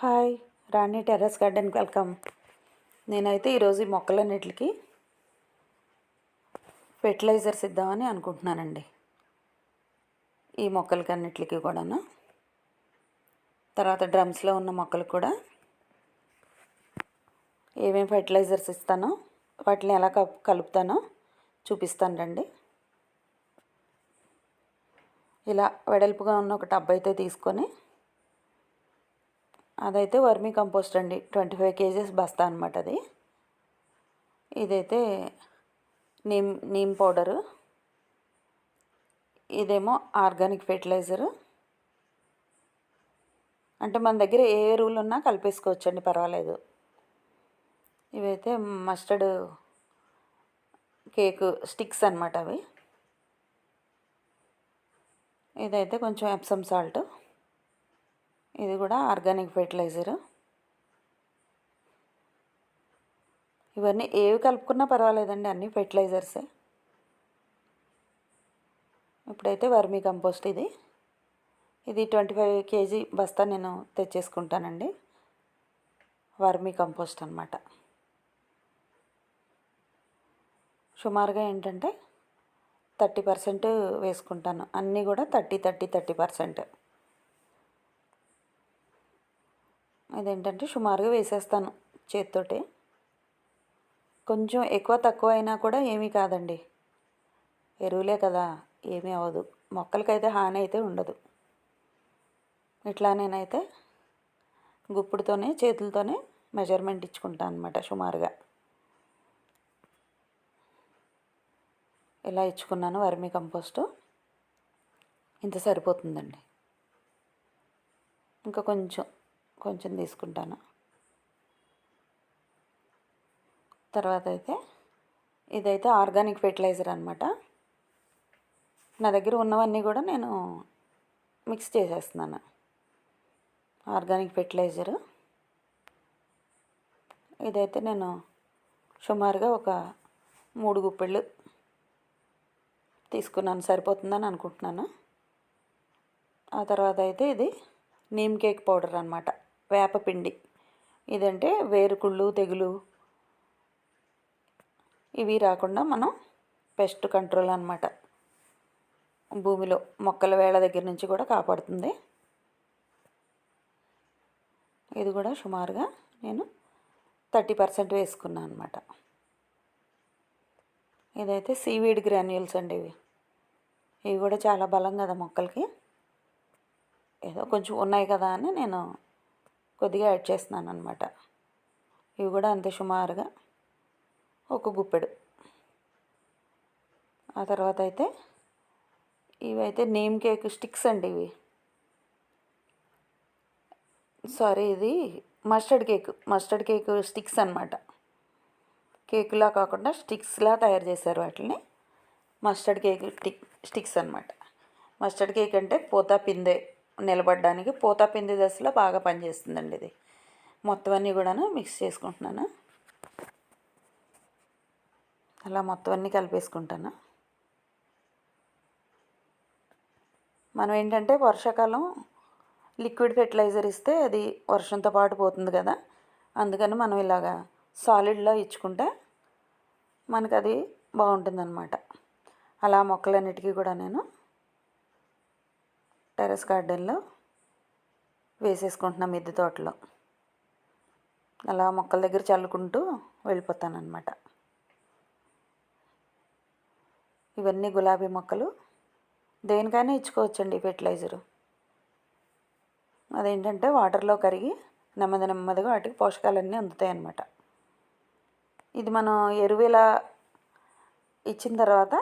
Hi Rani terrace గార్డెన్కి welcome. నేనైతే ఈరోజు ఈ మొక్కలన్నిటికి ఫెర్టిలైజర్స్ ఇద్దామని అనుకుంటున్నానండి. ఈ మొక్కలకి అన్నిటికీ కూడాను. తర్వాత డ్రమ్స్లో ఉన్న మొక్కలకు కూడా ఏమేమి ఫెర్టిలైజర్స్ ఇస్తానో వాటిని ఎలా కప్ కలుపుతానో చూపిస్తాను రండి. ఇలా వెడల్పుగా ఉన్న ఒక టబ్ అయితే తీసుకొని అదైతే వర్మీ కంపోస్ట్ అండి. ట్వంటీ ఫైవ్ కేజెస్ బస్తా అనమాట అది. ఇదైతే నీమ్ నీమ్ పౌడరు. ఇదేమో ఆర్గానిక్ ఫెర్టిలైజరు. అంటే మన దగ్గర ఏ ఎరువులు ఉన్నా కలిపేసుకోవచ్చండి పర్వాలేదు. ఇవైతే మస్టర్డ్ కేక్ స్టిక్స్ అనమాట అవి. ఇదైతే కొంచెం ఎప్సమ్ సాల్ట్. ఇది కూడా ఆర్గానిక్ ఫెర్టిలైజరు. ఇవన్నీ ఏవి కలుపుకున్నా పర్వాలేదండి అన్నీ ఫెర్టిలైజర్సే. ఇప్పుడైతే వర్మీ కంపోస్ట్ ఇది. ఇది ట్వంటీ ఫైవ్ కేజీ బస్తా నేను తెచ్చేసుకుంటానండి. వర్మీ కంపోస్ట్ అనమాట సుమారుగా ఏంటంటే థర్టీ పర్సెంట్ వేసుకుంటాను. అన్నీ కూడా థర్టీ థర్టీ థర్టీ పర్సెంట్. అదేంటంటే సుమారుగా వేసేస్తాను చేతితోటి. కొంచెం ఎక్కువ తక్కువ అయినా కూడా ఏమీ కాదండి. ఎరువులే కదా ఏమీ అవ్వదు. మొక్కలకైతే హాని అయితే ఉండదు. ఇట్లా నేనైతే గుప్పుడుతోనే చేతులతోనే మెజర్మెంట్ ఇచ్చుకుంటాను అనమాట సుమారుగా. ఇలా ఇచ్చుకున్నాను వర్మీ కంపోస్టు. ఇంత సరిపోతుందండి. ఇంకా కొంచెం కొంచెం తీసుకుంటాను. తర్వాత అయితే ఇదైతే ఆర్గానిక్ ఫెర్టిలైజర్ అనమాట నా దగ్గర ఉన్నవన్నీ కూడా నేను మిక్స్ చేసేస్తున్నాను. Organic fertiliser. ఇదైతే నేను సుమారుగా ఒక మూడు గుప్పెళ్ళు తీసుకున్నాను. సరిపోతుందని అనుకుంటున్నాను. ఆ తర్వాత అయితే ఇది నీమ్ కేక్ పౌడర్ అనమాట వేపపిండి ఇదంటే వేరుకుళ్ళు తెగులు. ఇవి రాకుండా మనం పెస్ట్ కంట్రోల్ అనమాట భూమిలో మొక్కల వేళ దగ్గర నుంచి కూడా కాపాడుతుంది. ఇది కూడా సుమారుగా నేను థర్టీ పర్సెంట్ వేసుకున్నాను అనమాట ఇదైతే సీవీడ్ గ్రాన్యూల్స్ అండి ఇవి. ఇవి కూడా చాలా బలం కదా మొక్కలకి. ఏదో కొంచెం ఉన్నాయి కదా అని నేను కొద్దిగా యాడ్ చేస్తున్నాను అనమాట ఇవి కూడా అంతే సుమారుగా ఒక గుప్పెడు. ఆ తర్వాత అయితే ఇవైతే నేమ్ కేక్ స్టిక్స్ అండి ఇవి. సారీ ఇది mustard cake mustard cake sticks అనమాట కేకులా కాకుండా స్టిక్స్లా తయారు చేశారు వాటిని. మస్టర్డ్ కేక్ స్టిక్ స్టిక్స్ అనమాట మస్టర్డ్ కేక్ అంటే పోతా పిందే. నిలబడడానికి పూత పిండి దశలో బాగా పనిచేస్తుందండి ఇది. మొత్తం అన్నీ కూడాను మిక్స్ చేసుకుంటున్నాను. అలా మొత్తం అన్నీ కలిపేసుకుంటాను. మనం ఏంటంటే వర్షాకాలం లిక్విడ్ ఫెర్టిలైజర్ ఇస్తే అది వర్షంతో పాటు పోతుంది కదా. అందుకని మనం ఇలాగా సాలిడ్లో ఇచ్చుకుంటే మనకు అది బాగుంటుందన్నమాట. అలా మొక్కలన్నిటికీ కూడా నేను టెరెస్ గార్డెన్లో వేసేసుకుంటున్నాం మిద్దె తోటలో. అలా మొక్కల దగ్గర చల్లుకుంటూ వెళ్ళిపోతానమాట ఇవన్నీ గులాబీ మొక్కలు. దేనికైనా ఇచ్చుకోవచ్చండి ఫెర్టిలైజరు. అదేంటంటే వాటర్లో కరిగి నెమ్మది నెమ్మదిగా వాటికి పోషకాలన్నీ అందుతాయి అన్నమాట ఇది మనం ఎరువులా ఇచ్చిన తర్వాత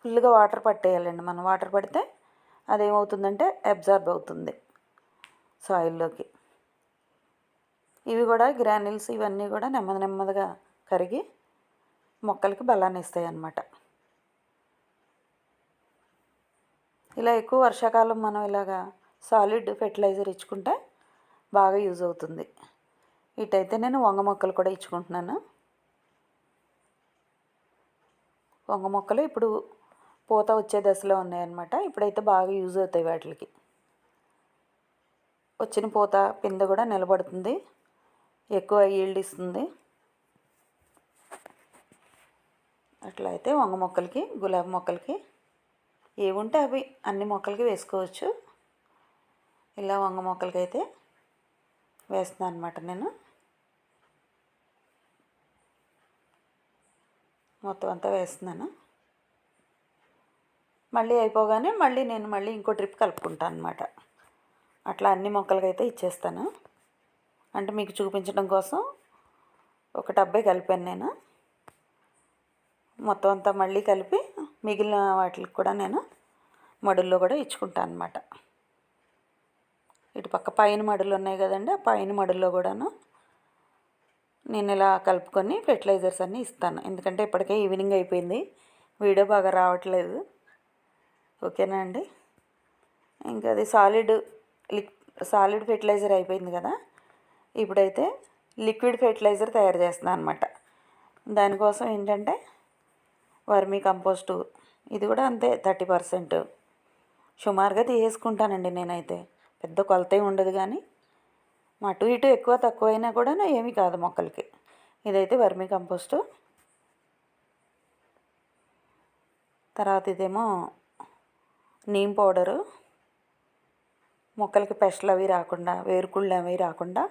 ఫుల్గా వాటర్ పట్టేయాలండి. మనం వాటర్ పడితే అదేమవుతుందంటే అబ్జార్బ్ అవుతుంది సాయిల్లోకి ఇవి కూడా గ్రానిల్స్ ఇవన్నీ కూడా నెమ్మది నెమ్మదిగా కరిగి మొక్కలకి బలాన్ని ఇస్తాయి అన్నమాట ఇలా ఎక్కువ వర్షాకాలం మనం ఇలాగా సాలిడ్ ఫెర్టిలైజర్ ఇచ్చుకుంటే బాగా యూజ్ అవుతుంది. ఇటైతే నేను వంగ మొక్కలు కూడా ఇచ్చుకుంటున్నాను. వంగ మొక్కలు ఇప్పుడు పూత వచ్చే దశలో ఉన్నాయన్నమాట. ఇప్పుడైతే బాగా యూజ్ అవుతాయి వాటికి. వచ్చిన పూత పిందె కూడా నిలబడుతుంది. ఎక్కువ ఈల్డ్ ఇస్తుంది. అట్లా అయితే వంగ మొక్కలకి గులాబీ మొక్కలకి ఏముంటే అవి అన్ని మొక్కలకి వేసుకోవచ్చు. ఇలా వంగ మొక్కలకి అయితే వేస్తున్నాను అనమాట నేను. మొత్తం అంతా వేస్తున్నాను. మళ్ళీ అయిపోగానే మళ్ళీ నేను మళ్ళీ ఇంకో ట్రిప్ కలుపుకుంటాను అనమాట అట్లా అన్ని మొక్కలకైతే ఇచ్చేస్తాను. అంటే మీకు చూపించడం కోసం ఒక డబ్బే కలిపాను నేను. మొత్తం అంతా మళ్ళీ కలిపి మిగిలిన వాటికి కూడా నేను మడుల్లో కూడా ఇచ్చుకుంటాను అనమాట ఇటు పక్క పైన మడులు ఉన్నాయి కదండి ఆ పైన మడుల్లో కూడాను నేను ఇలా కలుపుకొని ఫెర్టిలైజర్స్ అన్నీ ఇస్తాను. ఎందుకంటే ఇప్పటికే ఈవినింగ్ అయిపోయింది. వీడియో బాగా రావట్లేదు. ఓకేనా అండి? ఇంకా అది సాలిడ్ లిక్ సాలిడ్ ఫెర్టిలైజర్ అయిపోయింది కదా? ఇప్పుడైతే లిక్విడ్ ఫెర్టిలైజర్ తయారు చేస్తున్నాను అనమాట దానికోసం ఏంటంటే వర్మీ కంపోస్టు. ఇది కూడా అంతే థర్టీ పర్సెంట్. సుమారుగా తీసేసుకుంటానండి నేనైతే. పెద్ద కొలత ఉండదు కానీ అటు ఇటు ఎక్కువ తక్కువ అయినా కూడా ఏమీ కాదు మొక్కలకి. ఇదైతే వర్మీ కంపోస్టు. తర్వాత ఇదేమో నీమ్ పౌడరు మొక్కలకి పెస్ట్లు అవి రాకుండా వేరుకుళ్ళు అవి రాకుండా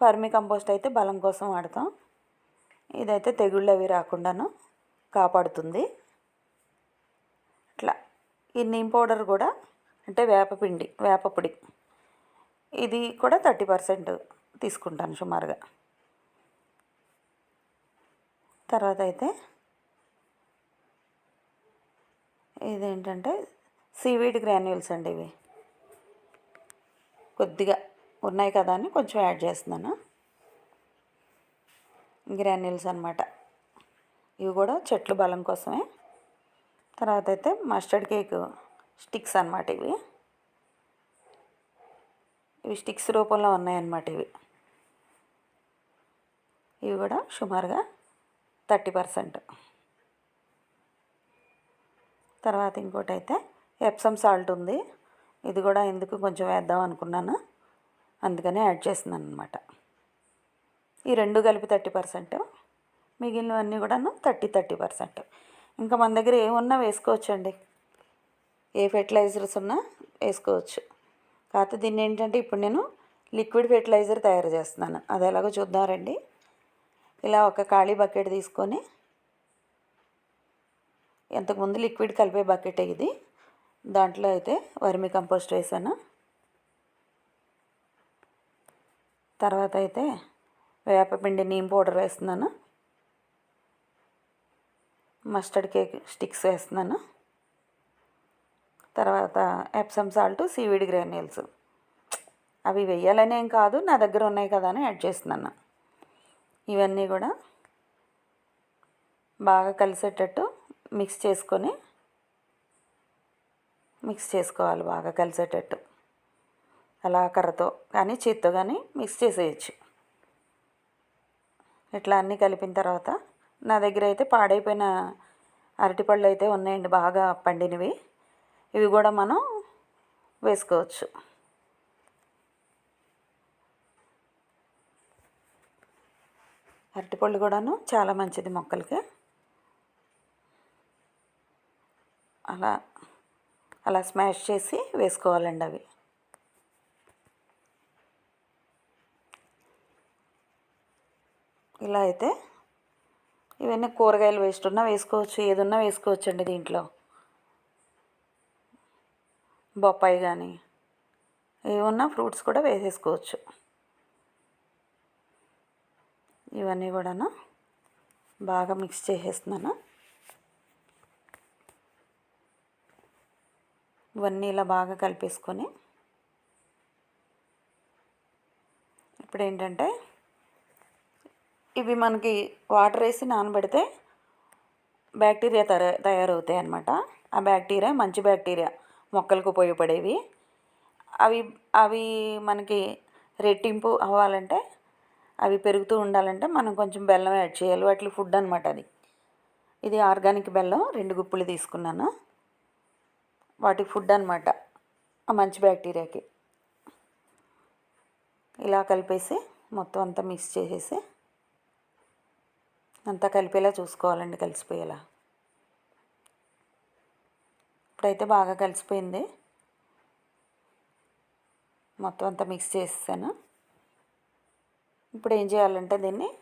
వర్మీ కంపోస్ట్ అయితే బలం కోసం వాడతాం. ఇదైతే తెగుళ్ళు అవి రాకుండాను కాపాడుతుంది. ఇట్లా ఈ నీమ్ పౌడర్ కూడా అంటే వేపపిండి వేపపొడి ఇది కూడా థర్టీ పర్సెంట్ తీసుకుంటాను సుమారుగా. తర్వాత అయితే ఇదేంటంటే సీవీడ్ గ్రాన్యూల్స్ అండి ఇవి. కొద్దిగా ఉన్నాయి కదా అని కొంచెం యాడ్ చేస్తున్నాను. గ్రాన్యూల్స్ అనమాట ఇవి కూడా చెట్లు బలం కోసమే. తర్వాత అయితే మస్టర్డ్ కేక్ స్టిక్స్ అనమాట ఇవి. ఇవి స్టిక్స్ రూపంలో ఉన్నాయన్నమాట ఇవి. ఇవి కూడా సుమారుగా థర్టీ పర్సెంట్. తర్వాత ఇంకోటి అయితే ఎప్సమ్ సాల్ట్ ఉంది. ఇది కూడా ఎందుకు కొంచెం వేద్దాం అనుకున్నాను. అందుకనే యాడ్ చేస్తున్నాను అనమాట ఈ రెండు కలిపి థర్టీ పర్సెంట్ మిగిలినవన్నీ కూడాను థర్టీ థర్టీ పర్సెంట్ ఇంకా మన దగ్గర ఏమున్నా వేసుకోవచ్చండి. ఏ ఫెర్టిలైజర్స్ ఉన్నా వేసుకోవచ్చు. కాకపోతే దీన్ని ఏంటంటే ఇప్పుడు నేను లిక్విడ్ ఫెర్టిలైజర్ తయారు చేస్తున్నాను. అది ఎలాగో చూద్దామండి ఇలా ఒక ఖాళీ బకెట్ తీసుకొని ఇంతకుముందు లిక్విడ్ కలిపే బకెట్ ఇది. దాంట్లో అయితే వర్మి కంపోస్ట్ వేసాను. తర్వాత అయితే వేపపిండి నీమ్ పౌడర్ వేస్తున్నాను. మస్టర్డ్ కేక్ స్టిక్స్ వేస్తున్నాను. తర్వాత ఎప్సమ్ సాల్ట్ సీవీడ్ గ్రాన్యూల్స్. అవి వేయాలని ఏం కాదు నా దగ్గర ఉన్నాయి కదా అని యాడ్ చేస్తున్నాను. ఇవన్నీ కూడా బాగా కలిసేటట్టు మిక్స్ చేసుకొని మిక్స్ చేసుకోవాలి బాగా కలిసేటట్టు. అలా కర్రతో కానీ చేత్తో కానీ మిక్స్ చేసేయచ్చు. ఇట్లా అన్నీ కలిపిన తర్వాత నా దగ్గర అయితే పాడైపోయిన అరటిపళ్ళు అయితే ఉన్నాయండి బాగా పండినవి. ఇవి కూడా మనం వేసుకోవచ్చు. అరటిపళ్ళు కూడాను చాలా మంచిది మొక్కలకి. అలా అలా స్మాష్ చేసి వేసుకోవాలండి అవి. ఇలా అయితే ఇవన్నీ కూరగాయలు వేస్ట్ ఉన్నా వేసుకోవచ్చు ఏదున్నా వేసుకోవచ్చు అండి దీంట్లో. బొప్పాయి కానీ ఏమున్నా ఫ్రూట్స్ కూడా వేసేసుకోవచ్చు. ఇవన్నీ కూడాను బాగా మిక్స్ చేసేస్తున్నాను. ఇవన్నీ ఇలా బాగా కలిపేసుకొని ఇప్పుడు ఏంటంటే ఇవి మనకి వాటర్ వేసి నానబెడితే బ్యాక్టీరియా తర తయారవుతాయి అన్నమాట. ఆ బ్యాక్టీరియా మంచి బ్యాక్టీరియా మొక్కలకు ఉపయోగపడేవి. అవి అవి మనకి రెట్టింపు అవ్వాలంటే అవి పెరుగుతూ ఉండాలంటే మనం కొంచెం బెల్లం యాడ్ చేయాలి. వాటి ఫుడ్ అనమాట అది. ఇది ఆర్గానిక్ బెల్లం రెండు గుప్పులు తీసుకున్నాను. వాటి ఫుడ్ అనమాట ఆ మంచి బ్యాక్టీరియాకి. ఇలా కలిపేసి మొత్తం అంతా మిక్స్ చేసేసి అంతా కలిపేలా చూసుకోవాలండి కలిసిపోయేలా. ఇప్పుడైతే బాగా కలిసిపోయింది. మొత్తం అంతా మిక్స్ చేసేసాను. ఇప్పుడు ఏం చేయాలంటే దీన్ని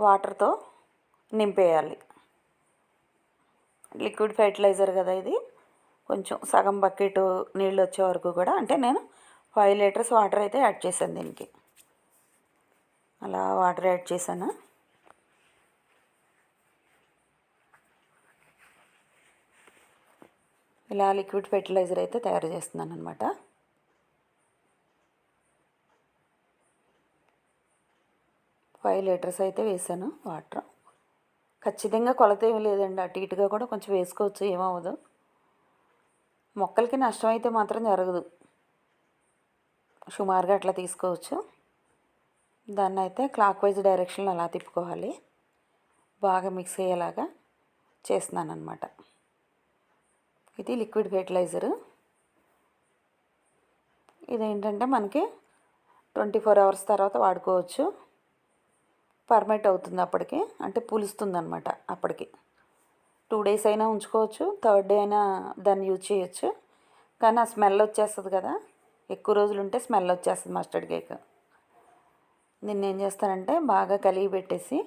వాటర్తో నింపేయాలి. లిక్విడ్ ఫెర్టిలైజర్ కదా ఇది. కొంచెం సగం బకెట్ నీళ్ళు వచ్చే వరకు కూడా. అంటే నేను ఫైవ్ లీటర్స్ వాటర్ అయితే యాడ్ చేశాను దీనికి. అలా వాటర్ యాడ్ చేశాను. ఇలా లిక్విడ్ ఫెర్టిలైజర్ అయితే తయారు చేస్తున్నాను అనమాట ఫైవ్ లీటర్స్ అయితే వేసాను వాటర్. ఖచ్చితంగా కొలత ఏమీ లేదండి. అటు ఇటుగా కూడా కొంచెం వేసుకోవచ్చు ఏమవ్వదు. మొక్కలకి నష్టం అయితే మాత్రం జరగదు. సుమారుగా అట్లా తీసుకోవచ్చు. దాన్ని అయితే క్లాక్ వైజ్ డైరెక్షన్లో అలా తిప్పుకోవాలి. బాగా మిక్స్ అయ్యేలాగా చేస్తున్నాను అనమాట ఇది లిక్విడ్ ఫెర్టిలైజరు. ఇదేంటంటే మనకి ట్వంటీ ఫోర్ అవర్స్ తర్వాత వాడుకోవచ్చు. పర్మిట్ అవుతుంది అప్పటికి. అంటే పులుస్తుంది అనమాట అప్పటికి. టూ డేస్ అయినా ఉంచుకోవచ్చు థర్డ్ డే అయినా దాన్ని యూజ్ చేయొచ్చు. కానీ ఆ స్మెల్ వచ్చేస్తుంది కదా. ఎక్కువ రోజులు ఉంటే స్మెల్ వచ్చేస్తుంది మస్టర్డ్ కేక్ దీన్ని ఏం చేస్తానంటే బాగా కలిగి పెట్టేసి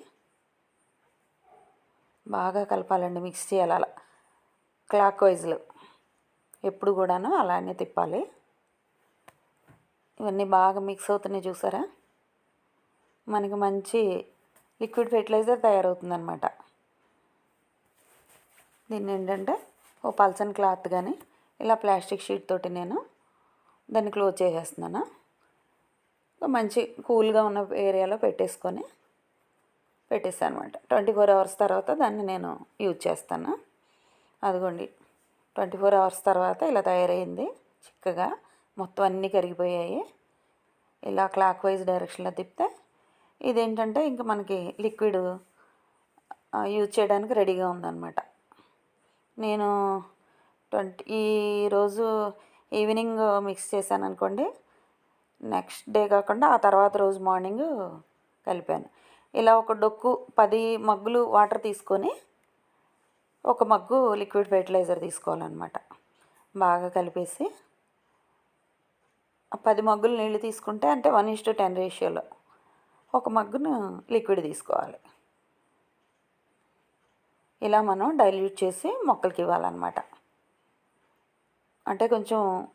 బాగా కలపాలండి మిక్స్ చేయాలి అలా. క్లాక్ వైజ్లో ఎప్పుడు కూడాను అలానే తిప్పాలి. ఇవన్నీ బాగా మిక్స్ అవుతున్నాయి చూసారా? మనకి మంచి లిక్విడ్ ఫెర్టిలైజర్ తయారవుతుందన్నమాట. దీన్ని ఏంటంటే ఓ పల్సన్ క్లాత్ కానీ ఇలా ప్లాస్టిక్ షీట్ తోటి నేను దాన్ని క్లోజ్ చేసేస్తున్నాను. మంచి కూల్గా ఉన్న ఏరియాలో పెట్టేసుకొని పెట్టేస్తాను అనమాట ట్వంటీ ఫోర్ అవర్స్ తర్వాత దాన్ని నేను యూజ్ చేస్తాను. అదిగోండి ట్వంటీ ఫోర్ అవర్స్ తర్వాత ఇలా తయారైంది. చిక్కగా మొత్తం అన్నీ కరిగిపోయాయి. ఇలా క్లాక్ వైజ్ డైరెక్షన్లో తిప్పితే ఇదేంటంటే ఇంకా మనకి లిక్విడ్ యూజ్ చేయడానికి రెడీగా ఉందన్నమాట. నేను ట్వంటీ ఈరోజు ఈవినింగ్ మిక్స్ చేశాను అనుకోండి నెక్స్ట్ డే కాకుండా ఆ తర్వాత రోజు మార్నింగ్ కలిపాను. ఇలా ఒక డొక్కు పది మగ్గులు వాటర్ తీసుకొని ఒక మగ్గు లిక్విడ్ ఫెర్టిలైజర్ తీసుకోవాలన్నమాట. బాగా కలిపేసి పది మగ్గులు నీళ్ళు తీసుకుంటే అంటే వన్ ఇస్ టు టెన్ రేషియోలో. ఒక మగ్గును లిక్విడ్ తీసుకోవాలి. ఇలా మనం డైల్యూట్ చేసి మొక్కలకి ఇవ్వాలన్నమాట. అంటే కొంచెం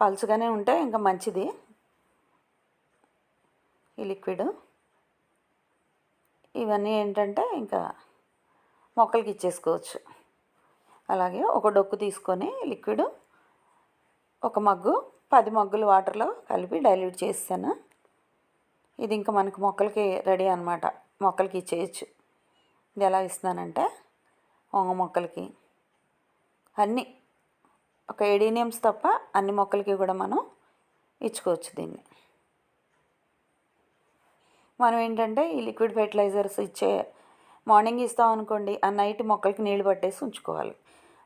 పలుచగానే ఉంటే ఇంకా మంచిది. ఈ లిక్విడ్. ఇవన్నీ ఏంటంటే ఇంకా మొక్కలకి ఇచ్చేసుకోవచ్చు. అలాగే ఒక డొక్కు తీసుకొని లిక్విడ్ ఒక మగ్గు పది మగ్గులు వాటర్లో కలిపి డైల్యూట్ చేస్తాను. ఇది ఇంకా మనకు మొక్కలకి రెడీ అనమాట మొక్కలకి ఇచ్చేయచ్చు. ఇది ఎలా ఇస్తున్నానంటే వంగ మొక్కలకి. అన్నీ ఒక ఎడీనియమ్స్ తప్ప అన్ని మొక్కలకి కూడా మనం ఇచ్చుకోవచ్చు దీన్ని. మనం ఏంటంటే ఈ లిక్విడ్ ఫెర్టిలైజర్స్ ఇచ్చే మార్నింగ్ ఇస్తాం అనుకోండి ఆ నైట్ మొక్కలకి నీళ్ళు పట్టేసి ఉంచుకోవాలి.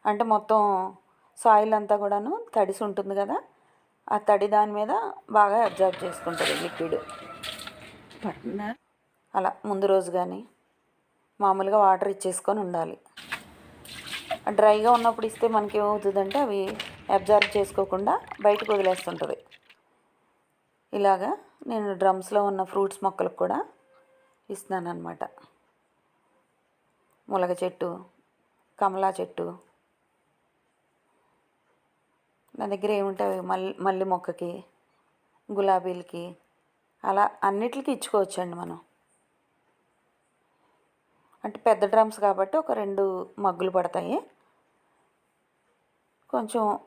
అంటే మొత్తం సాయిల్ అంతా కూడాను తడిసి ఉంటుంది కదా ఆ తడి దాని మీద బాగా అబ్జర్వ్ చేసుకుంటుంది లిక్విడ్. అలా ముందు రోజు కానీ మామూలుగా వాటర్ ఇచ్చేసుకొని ఉండాలి. డ్రైగా ఉన్నప్పుడు ఇస్తే మనకి ఏమవుతుందంటే అవి అబ్జర్వ్ చేసుకోకుండా బయటకు వదిలేస్తుంటుంది. ఇలాగా నేను డ్రమ్స్లో ఉన్న ఫ్రూట్స్ మొక్కలకు కూడా ఇస్తున్నాను అనమాట ములగ చెట్టు కమలా చెట్టు. నా దగ్గర ఏముంటాయి? మల్లి మల్లి మొక్కకి గులాబీలకి అలా అన్నిటికీ ఇచ్చుకోవచ్చండి మనం. అంటే పెద్ద డ్రమ్స్ కాబట్టి ఒక రెండు మగ్గులు పడతాయి. కొంచెం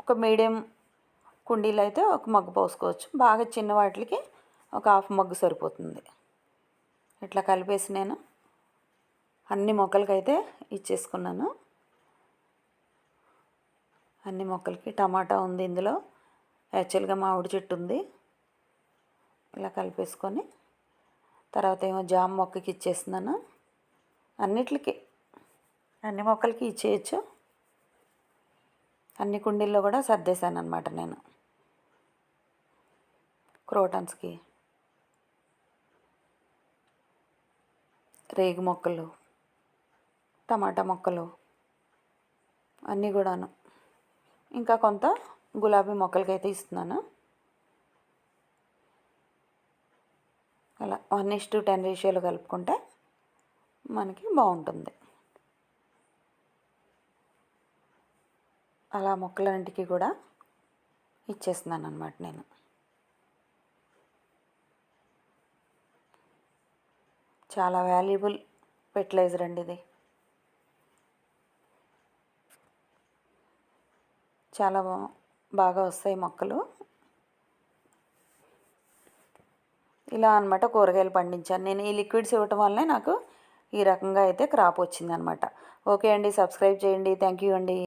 ఒక మీడియం కుండీలు అయితే ఒక మగ్గు పోసుకోవచ్చు. బాగా చిన్న వాటికి ఒక హాఫ్ మగ్గు సరిపోతుంది. ఇట్లా కలిపేసి నేను అన్ని మొక్కలకైతే ఇచ్చేసుకున్నాను. అన్ని మొక్కలకి టమాటా ఉంది ఇందులో. యాక్చువల్గా మామిడి చెట్టు ఉంది. ఇలా కలిపేసుకొని తర్వాత ఏమో జామ మొక్కకి ఇచ్చేస్తున్నాను. అన్నిటికి అన్ని మొక్కలకి ఇచ్చేయచ్చు. అన్ని కుండీల్లో కూడా సర్దేశాను అనమాట నేను. క్రోటన్స్కి. రేగు మొక్కలు టమాటా మొక్కలు అన్నీ కూడాను. ఇంకా కొంత గులాబీ మొక్కలకి అయితే ఇస్తున్నాను. అలా వన్ ఇస్ టు టెన్ రేషియోలో కలుపుకుంటే మనకి బాగుంటుంది. అలా మొక్కలన్నింటికి కూడా ఇచ్చేస్తున్నాను అనమాట నేను. చాలా వాల్యుబుల్ ఫెర్టిలైజర్ అండి ఇది. చాలా బాగా వస్తాయి మొక్కలు. ఇలా అనమాట కూరగాయలు పండించాను. నేను ఈ లిక్విడ్స్ ఇవ్వటం వల్లనే నాకు ఈ రకంగా అయితే క్రాప్ వచ్చిందనమాట ఓకే అండి సబ్స్క్రైబ్ చేయండి. థ్యాంక్ యూ అండి.